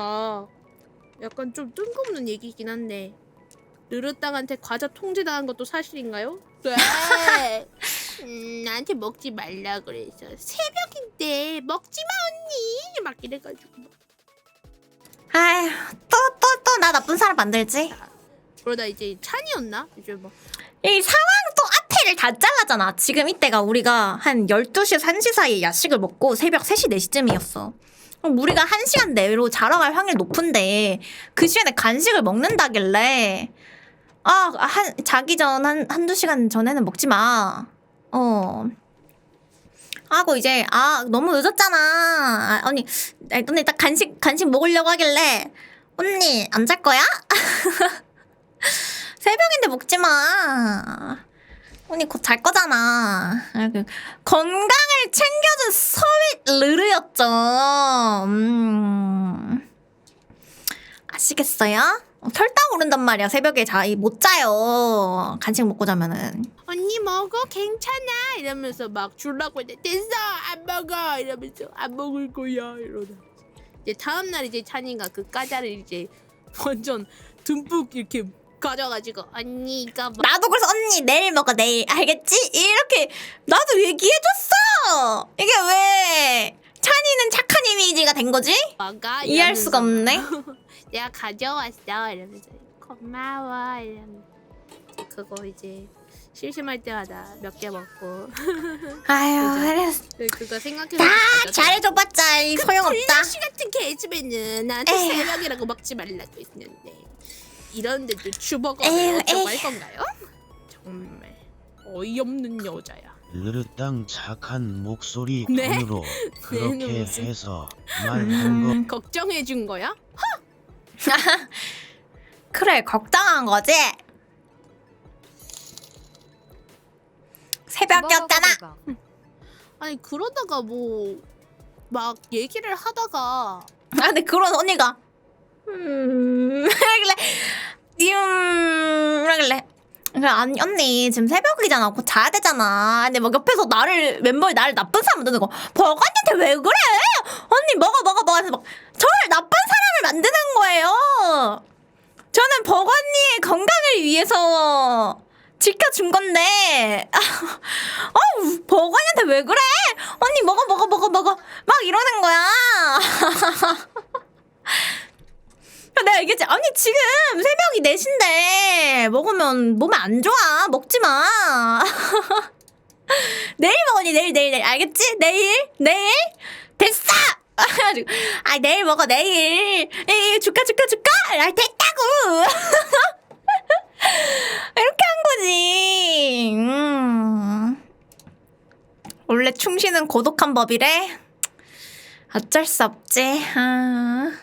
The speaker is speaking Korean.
막 약간 좀 뜬금없는 얘기긴 한데 르르땅한테 과자 통제당한 것도 사실인가요? 네. 음, 나한테 먹지 말라 그래서 새벽인데 먹지 마 언니 막 이래가지고 막. 아휴 또 또 또 나 나쁜 사람 만들지 그러다 이제 찬이었나? 이제 뭐이 상황 또 앞에를 다 잘라잖아 지금 이때가 우리가 한 12시에서 1시 사이에 야식을 먹고 새벽 3시 4시쯤이었어 그럼 우리가 1시간 내로 자러 갈 확률 높은데 그 시간에 간식을 먹는다길래 아, 한, 자기 전 한, 한두 시간 전에는 먹지 마. 어. 하고 이제, 아, 너무 늦었잖아. 아, 언니, 아, 언니 딱 간식, 간식 먹으려고 하길래, 언니, 안 잘 거야? 새벽인데 먹지 마. 언니 곧 잘 거잖아. 건강을 챙겨준 서윗 르르였죠. 음. 아시겠어요? 어, 혈당 오른단 말이야. 새벽에 자이 못 자요. 간식 먹고 자면은. 언니 먹어 괜찮아 이러면서 막 줄라고 했는데 됐어 안 먹어 이러면서 안 먹을 거야 이러다 이제 다음 날 이제 찬이가 그 과자를 이제 완전 듬뿍 이렇게 가져가지고 언니 이거 먹 나도 그래서 언니 내일 먹어 내일 알겠지? 이렇게 나도 얘기해줬어. 이게 왜 찬이는 착한 이미지가 된 거지? 먹어 이해할 수가 없네. 내가 가져왔어 이러면서 고마워 이러면서 그거 이제 심심할 때마다 몇 개 먹고 아유 그죠? 알았어. 그거 생각해서 다. 잘해줘봤자 이 소용없다. 플래시 같은 개즈맨은 나한테 에휴. 새벽이라고 먹지 말라고 했는데 이런데도 주먹을 에휴, 어쩌고 할 에휴. 건가요? 정말 어이없는 여자야. 르르땅 착한 목소리 네? 톤으로 그렇게 네, 무슨- 해서 말한 거 음, 걱정해 준 거야? 그래 걱정한 거지. 새벽이었잖아. 아니 그러다가 뭐 막 얘기를 하다가 아 근데 그런 언니가 음 그래 음 그래 아니 언니 지금 새벽이잖아. 곧 자야 되잖아. 근데 막 옆에서 나를 멤버에 나를 나쁜 사람 만드는 거. 버거니한테 왜 그래? 언니 먹어 먹어 먹어. 해서 막 저를 나쁜 사람을 만드는 거예요. 저는 버거니의 건강을 위해서 지켜준 건데. 어우 버거니한테 왜 그래? 언니 먹어 먹어 먹어 먹어. 막 이러는 거야 얘기했지? 아니 지금 새벽이 4시인데 먹으면 몸에 안 좋아. 먹지 마. 내일 먹으니? 내일 내일 내일. 알겠지? 내일 내일? 됐어! 아 내일 먹어 내일. 에이 줄까 줄까 줄까 아 됐다고! 이렇게 한 거지. 음. 원래 충신은 고독한 법이래? 어쩔 수 없지. 아.